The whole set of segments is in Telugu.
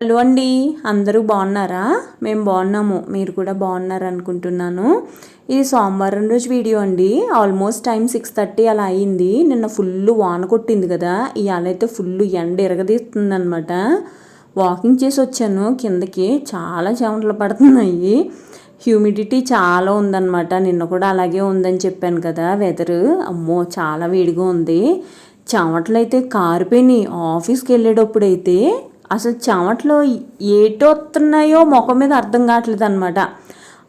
హలో అండి అందరూ బాగున్నారా? మేము బాగున్నాము మీరు కూడా బాగున్నారు అనుకుంటున్నాను. ఇది సోమవారం రోజు వీడియో అండి. ఆల్మోస్ట్ టైం సిక్స్ థర్టీ అలా అయింది. నిన్న ఫుల్ వాన కొట్టింది కదా ఇవాళ అయితే ఫుల్ ఎండ ఎరగదీస్తుంది అనమాట వాకింగ్ చేసి వచ్చాను కిందకి చాలా చెమటలు పడుతున్నాయి. హ్యూమిడిటీ చాలా ఉందన్నమాట. నిన్న కూడా అలాగే ఉందని చెప్పాను కదా వెదర్ అమ్మో చాలా వేడిగా ఉంది. చెమటలు అయితే కారిపోయినాయి. ఆఫీస్కి వెళ్ళేటప్పుడు అయితే అసలు చెమటలు ఏటో వస్తున్నాయో ముఖం మీద అర్థం కావట్లేదు అనమాట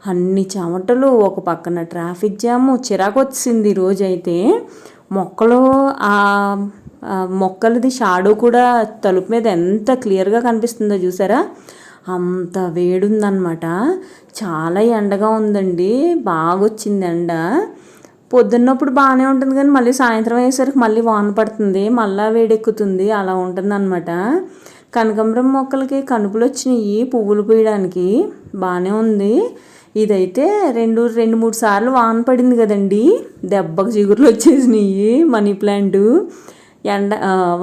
అన్ని చెమటలు ఒక పక్కన ట్రాఫిక్ జాము చిరాకు వచ్చింది రోజైతే మొక్కలు ఆ మొక్కలది షాడో కూడా తలుపు మీద ఎంత క్లియర్గా కనిపిస్తుందో చూసారా? అంత వేడుందనమాట చాలా ఎండగా ఉందండి. బాగా వచ్చింది ఎండ. పొద్దున్నప్పుడు బాగానే ఉంటుంది కానీ మళ్ళీ సాయంత్రం అయ్యేసరికి మళ్ళీ వాన పడుతుంది మళ్ళీ వేడెక్కుతుంది అలా ఉంటుంది అనమాట కనకంబరం మొక్కలకి కనుపులు వచ్చినాయి పువ్వులు పూయడానికి. బాగానే ఉంది. ఇదైతే రెండు రెండు మూడు సార్లు వాన పడింది కదండి. దెబ్బకు చిగురులు వచ్చేసినాయి మనీ ప్లాంట్. ఎండ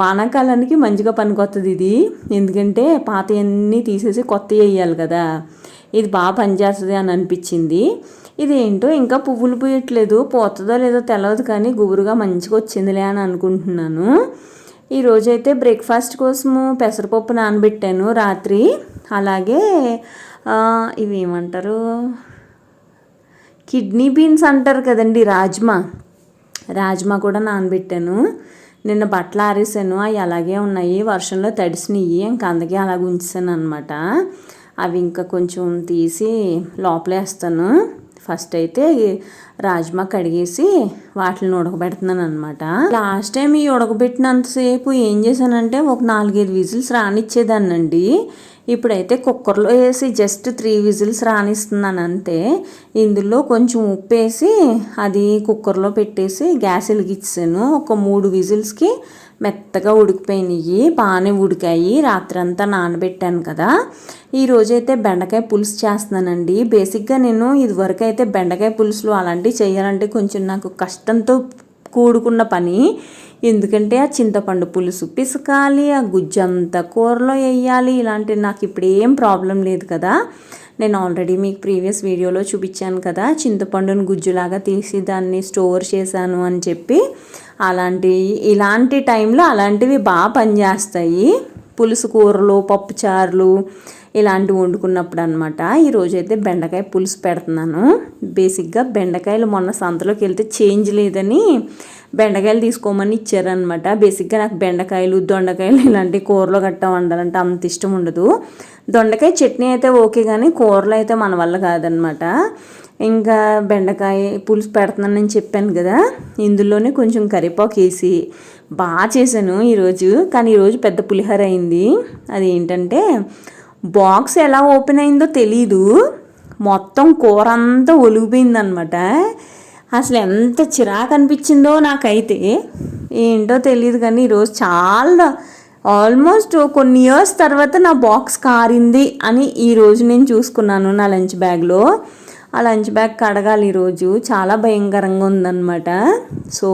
వానాకాలానికి మంచిగా పనికొస్తుంది ఇది. ఎందుకంటే పాతవన్నీ తీసేసి కొత్త వేయాలి కదా. ఇది బాగా పనిచేస్తుంది అని అనిపించింది. ఇది ఏంటో ఇంకా పువ్వులు పూయట్లేదు. పోతుందో లేదో తెలియదు కానీ గుబురుగా మంచిగా వచ్చిందిలే అని అనుకుంటున్నాను. ఈరోజైతే బ్రేక్ఫాస్ట్ కోసము పెసరపప్పు నానబెట్టాను రాత్రి. అలాగే ఇవి ఏమంటారు కిడ్నీ బీన్స్ అంటారు కదండి రాజ్మా. రాజ్మా కూడా నానబెట్టాను. నిన్న బట్టలు ఆరేసాను అవి అలాగే ఉన్నాయి. వర్షంలో తడిసినవి ఇంకా అందుకే అలాగ ఉంచాను అనమాట అవి ఇంకా కొంచెం తీసి లోపలేస్తాను. ఫస్ట్ అయితే రాజ్మా కడిగేసి వాటిని ఉడకబెడుతున్నాను అనమాట లాస్ట్ టైం ఈ ఉడకబెట్టినంతసేపు ఏం చేశానంటే ఒక నాలుగైదు విజిల్స్ రానిచ్చేదాన్నండి. ఇప్పుడైతే కుక్కర్లో వేసి జస్ట్ త్రీ విజిల్స్ రానిస్తున్నాను అంతే ఇందులో కొంచెం ఉప్పు వేసి అది కుక్కర్లో పెట్టేసి గ్యాస్ వెలిగించాను. ఒక మూడు విజిల్స్కి మెత్తగా ఉడికిపోయినాయి బాగానే ఉడికాయి. రాత్రంతా నానబెట్టాను కదా. ఈరోజైతే బెండకాయ పులుసు చేస్తున్నానండి. బేసిక్గా నేను ఇదివరకు అయితే బెండకాయ పులుసులు అలాంటివి చేయాలంటే కొంచెం నాకు కష్టంతో కూడుకున్న పని. ఎందుకంటే ఆ చింతపండు పులుసు పిసకాలి ఆ గుజ్జంతా కూరలో వేయాలి. ఇలాంటి నాకు ఇప్పుడు ఏం ప్రాబ్లం లేదు కదా. నేను ఆల్రెడీ మీకు ప్రీవియస్ వీడియోలో చూపించాను కదా. చింతపండును గుజ్జులాగా తీసి దాన్ని స్టోర్ చేశాను అని చెప్పి. అలాంటి ఇలాంటి టైంలో అలాంటివి బాగా పనిచేస్తాయి. పులుసు కూరలు పప్పుచారులు ఇలాంటివి వండుకున్నప్పుడు అనమాట ఈరోజైతే బెండకాయ పులుసు పెడుతున్నాను. బేసిక్గా బెండకాయలు మొన్న సంతలోకి వెళ్తే చేంజ్ లేదని బెండకాయలు తీసుకోమని ఇచ్చారనమాట బేసిక్గా నాకు బెండకాయలు దొండకాయలు ఇలాంటి కూరలు గట్ట వండాలంటే అంత ఇష్టం ఉండదు. దొండకాయ చట్నీ అయితే ఓకే కానీ కూరలు అయితే మన వల్ల కాదనమాట ఇంకా బెండకాయ పులుసు పెడుతున్నానని చెప్పాను కదా. ఇందులోనే కొంచెం కరివేపాకు వేసి బాగా చేశాను ఈరోజు. కానీ ఈరోజు పెద్ద పులిహోర అయింది. అది ఏంటంటే బాక్స్ ఎలా ఓపెన్ అయిందో తెలీదు. మొత్తం కూర అంతా ఒలిగిపోయిందనమాట అసలు ఎంత చిరాకు అనిపించిందో నాకైతే. ఏంటో తెలియదు కానీ ఈరోజు చాలా ఆల్మోస్ట్ కొన్ని ఇయర్స్ తర్వాత నా బాక్స్ కారింది అని ఈరోజు నేను చూసుకున్నాను నా లంచ్ బ్యాగ్లో. ఆ లంచ్ బ్యాగ్ కడగాలి ఈరోజు. చాలా భయంకరంగా ఉందన్నమాట. సో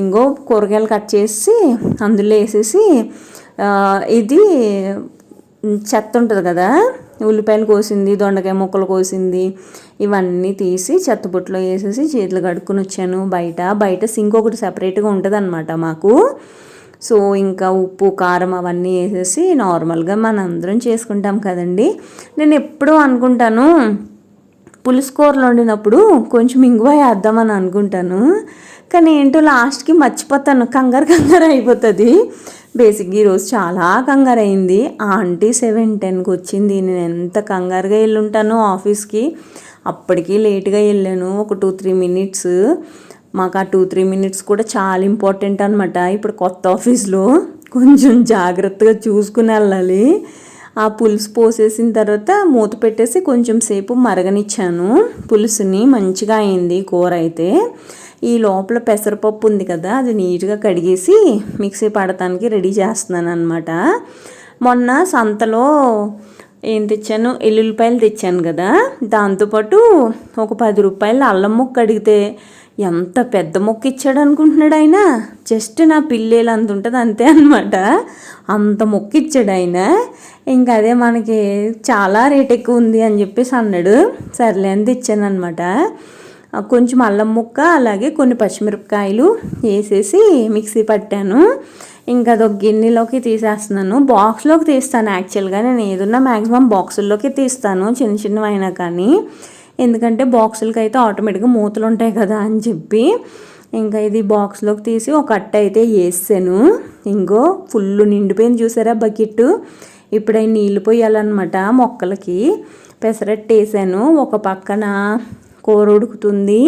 ఇంకో కూరగాయలు కట్ చేసి అందులో వేసేసి ఇది చెత్త ఉంటుంది కదా ఉల్లిపాయలు కోసింది దొండకాయ ముక్కలు కోసింది ఇవన్నీ తీసి చెత్తబుట్టలో వేసేసి చేతులు కడుక్కుని వచ్చాను బయట. బయట సింక్ ఒకటి సపరేట్గా ఉంటుంది అనమాట మాకు. సో ఇంకా ఉప్పు కారం అవన్నీ వేసేసి నార్మల్గా మనందరం చేసుకుంటాం కదండి. నేను ఎప్పుడూ అనుకుంటాను పులుసు కూరలు వండినప్పుడు కొంచెం ఇంగువ వేద్దామని అనుకుంటాను. కానీ ఏంటో లాస్ట్కి మర్చిపోతాను. కంగారు కంగారు అయిపోతుంది. బేసిక్గా ఈరోజు చాలా కంగారు అయింది ఆంటీ సెవెన్ టెన్కి వచ్చింది. నేను ఎంత కంగారుగా వెళ్ళుంటాను ఆఫీస్కి. అప్పటికి లేట్గా వెళ్ళాను ఒక టూ త్రీ మినిట్స్. మాకు ఆ టూ త్రీ మినిట్స్ కూడా చాలా ఇంపార్టెంట్ అనమాట ఇప్పుడు కొత్త ఆఫీస్లో కొంచెం జాగ్రత్తగా చూసుకుని వెళ్ళాలి. ఆ పులుసు పోసేసిన తర్వాత మూత పెట్టేసి కొంచెం సేపు మరగనిచ్చాను. పులుసుని మంచిగా అయింది కూర అయితే. ఈ లోపల పెసరపప్పు ఉంది కదా అది నీట్గా కడిగేసి మిక్సీ పడటానికి రెడీ చేస్తున్నాను అనమాట మొన్న సంతలో ఏం తెచ్చాను? ఎల్లుల్లిపాయలు తెచ్చాను కదా. దాంతోపాటు ఒక పది రూపాయలు అల్లం ముక్క అడిగితే ఎంత పెద్ద మొక్క ఇచ్చాడు అనుకుంటున్నాడు ఆయన? జస్ట్ నా పిల్లేలు అంత ఉంటుంది అంతే అనమాట అంత మొక్క ఇచ్చాడు ఆయన. ఇంకా అదే మనకి చాలా రేట్ ఎక్కువ ఉంది అని చెప్పేసి అన్నాడు. సర్లే అని తెచ్చాను అనమాట కొంచెం అల్లం ముక్క అలాగే కొన్ని పచ్చిమిరపకాయలు వేసేసి మిక్సీ పట్టాను. ఇంకా అదొక గిన్నెలోకి తీసేస్తున్నాను. బాక్స్లోకి తీస్తాను యాక్చువల్గా. నేను ఏదున్నా మ్యాక్సిమం బాక్సుల్లోకి తీస్తాను. చిన్న చిన్నవైనా కానీ. ఎందుకంటే బాక్సులకి అయితే ఆటోమేటిక్గా మూతలు ఉంటాయి కదా అని చెప్పి ఇంకా ఇది బాక్స్లోకి తీసి ఒక అట్ట అయితే వేసాను ఇంకో ఫుల్ నిండిపోయింది చూసారా బకెట్? ఇప్పుడు అవి నీళ్ళు పోయాలన్నమాట మొక్కలకి. పెసరట్టు వేసాను. ఒక పక్కన కూర ఉడుకుతుంది.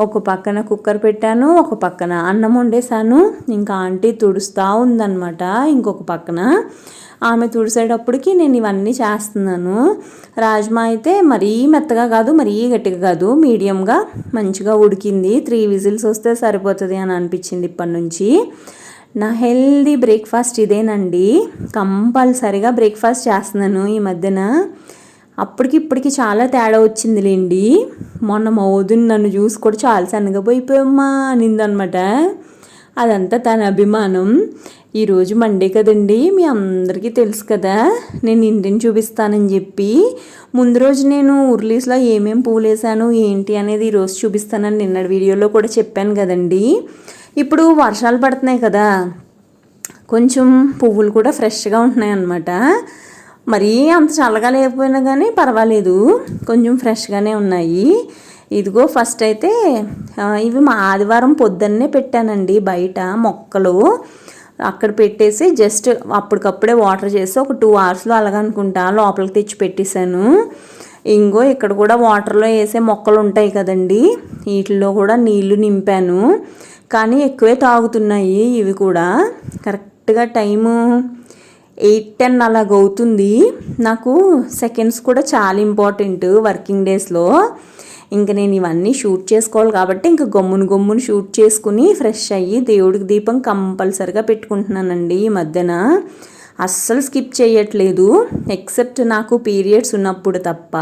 ఒక పక్కన కుక్కర్ పెట్టాను. ఒక పక్కన అన్నం వండేసాను. ఇంకా ఆంటీ తుడుస్తూ ఉందన్నమాట. ఇంకొక పక్కన ఆమె తుడిసేటప్పటికి నేను ఇవన్నీ చేస్తున్నాను. రాజ్మా అయితే మరీ మెత్తగా కాదు మరీ గట్టిగా కాదు మీడియంగా మంచిగా ఉడికింది. త్రీ విజిల్స్ వస్తే సరిపోతుంది అని అనిపించింది ఇప్పటి నుంచి. నా హెల్దీ బ్రేక్ఫాస్ట్ ఇదేనండి. కంపల్సరిగా బ్రేక్ఫాస్ట్ చేస్తున్నాను ఈ మధ్యన. అప్పటికి ఇప్పటికి చాలా తేడా వచ్చిందిలేండి. మొన్న మా నన్ను చూసి కూడా చాలా సన్నగా పోయిపోయమ్మా అనిందనమాట. అదంతా తన అభిమానం. ఈరోజు మండే కదండి మీ అందరికీ తెలుసు కదా? నేను ఇంటిని చూపిస్తానని చెప్పి. ముందు రోజు నేను ఉర్లీస్లో ఏమేమి పూలు వేసాను ఏంటి అనేది ఈరోజు చూపిస్తానని నిన్న వీడియోలో కూడా చెప్పాను కదండి. ఇప్పుడు వర్షాలు పడుతున్నాయి కదా కొంచెం పువ్వులు కూడా ఫ్రెష్గా ఉంటున్నాయి అన్నమాట. మరీ అంత చల్లగా లేకపోయినా కానీ పర్వాలేదు కొంచెం ఫ్రెష్గానే ఉన్నాయి. ఇదిగో ఫస్ట్ అయితే ఇవి మా ఆదివారం పొద్దున్నే పెట్టానండి బయట మొక్కలు. అక్కడ పెట్టేసి జస్ట్ అప్పటికప్పుడే వాటర్ చేసి ఒక టూ అవర్స్లో అలాగనుకుంటా లోపలికి తెచ్చి పెట్టేశాను. ఇంకో ఇక్కడ కూడా వాటర్లో వేసే మొక్కలు ఉంటాయి కదండి. వీటిల్లో కూడా నీళ్ళు నింపాను. కానీ ఎక్కువే తాగుతున్నాయి ఇవి కూడా. కరెక్ట్గా టైము ఎయిట్ టెన్ అలాగ అవుతుంది. నాకు సెకండ్స్ కూడా చాలా ఇంపార్టెంట్ వర్కింగ్ డేస్లో ఇంక నేను ఇవన్నీ షూట్ చేసుకోవాలి కాబట్టి ఇంక గమ్మును గమ్మును షూట్ చేసుకుని ఫ్రెష్ అయ్యి దేవుడికి దీపం కంపల్సరిగా పెట్టుకుంటున్నానండి ఈ మధ్యన. అస్సలు స్కిప్ చేయట్లేదు. ఎక్సెప్ట్ నాకు పీరియడ్స్ ఉన్నప్పుడు తప్ప.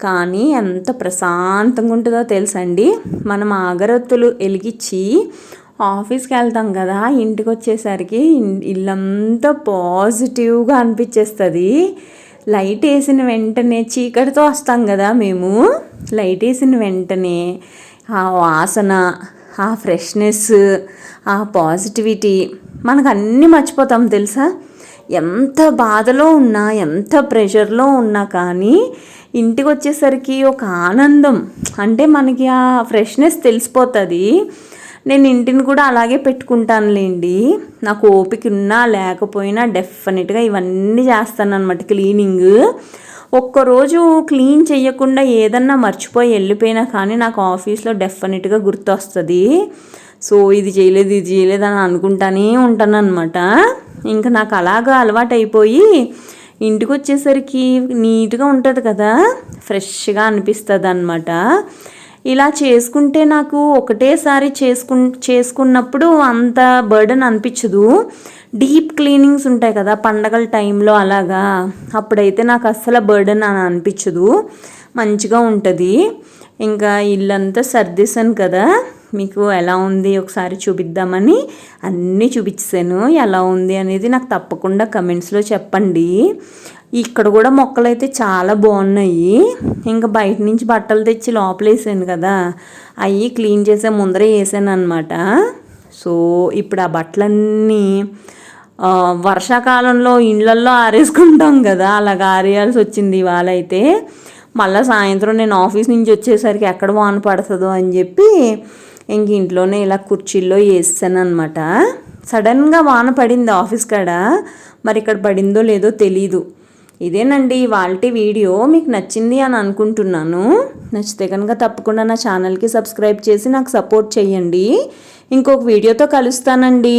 కానీ ఎంత ప్రశాంతంగా ఉంటుందో తెలుసండి. మనం ఆగరత్తులు వెలిగించి ఆఫీస్కి వెళ్తాం కదా ఇంటికి వచ్చేసరికి ఇల్లంతా పాజిటివ్గా అనిపించేస్తుంది. లైట్ వేసిన వెంటనే చీకటితో వస్తాం కదా మేము. లైట్ వేసిన వెంటనే ఆ వాసన ఆ ఫ్రెష్నెస్ ఆ పాజిటివిటీ మనకు అన్నీ మర్చిపోతాం తెలుసా? ఎంత బాధలో ఉన్నా ఎంత ప్రెషర్లో ఉన్నా కానీ ఇంటికి వచ్చేసరికి ఒక ఆనందం. అంటే మనకి ఆ ఫ్రెష్నెస్ తెలిసిపోతుంది. నేను ఇంటిని కూడా అలాగే పెట్టుకుంటానులేండి. నాకు ఓపిక ఉన్నా లేకపోయినా డెఫినెట్గా ఇవన్నీ చేస్తాను అనమాట క్లీనింగ్. ఒక్కరోజు క్లీన్ చేయకుండా ఏదన్నా మర్చిపోయి వెళ్ళిపోయినా కానీ నాకు ఆఫీస్లో డెఫినెట్గా గుర్తొస్తుంది. సో ఇది చేయలేదు ఇది చేయలేదు అని అనుకుంటానే ఉంటాను అనమాట ఇంకా నాకు అలాగా అలవాటు అయిపోయి ఇంటికి వచ్చేసరికి నీట్గా ఉంటుంది కదా ఫ్రెష్గా అనిపిస్తుంది అనమాట ఇలా చేసుకుంటే నాకు ఒకటేసారి చేసుకు చేసుకున్నప్పుడు అంత బర్డన్ అనిపించదు. డీప్ క్లీనింగ్స్ ఉంటాయి కదా పండగల టైంలో అలాగా. అప్పుడైతే నాకు అస్సలు బర్డన్ అని అనిపించదు. మంచిగా ఉంటుంది. ఇంకా ఇల్లంతా సర్దేశాను కదా. మీకు ఎలా ఉంది ఒకసారి చూపిద్దామని అన్నీ చూపించాను. ఎలా ఉంది అనేది నాకు తప్పకుండా కమెంట్స్లో చెప్పండి. ఇక్కడ కూడా మొక్కలు అయితే చాలా బాగున్నాయి. ఇంకా బయట నుంచి బట్టలు తెచ్చి లోపల వేసాను కదా. అవి క్లీన్ చేసే ముందరే వేసాను అనమాట సో ఇప్పుడు ఆ బట్టలన్నీ వర్షాకాలంలో ఇండ్లల్లో ఆరేసుకుంటాం కదా. అలాగ ఆరేయాల్సి వచ్చింది ఇవాళ అయితే. మళ్ళీ సాయంత్రం నేను ఆఫీస్ నుంచి వచ్చేసరికి ఎక్కడ వాన పడుతుందో అని చెప్పి ఇంక ఇంట్లోనే ఇలా కుర్చీల్లో వేస్తాను అనమాట సడన్గా వాన పడింది ఆఫీస్ కాడ. మరి ఇక్కడ పడిందో లేదో తెలీదు. ఇదేనండి వాళ్ళ వీడియో. మీకు నచ్చింది అని అనుకుంటున్నాను. నచ్చితే కనుక తప్పకుండా నా ఛానల్కి సబ్స్క్రైబ్ చేసి నాకు సపోర్ట్ చేయండి. ఇంకొక వీడియోతో కలుస్తానండి.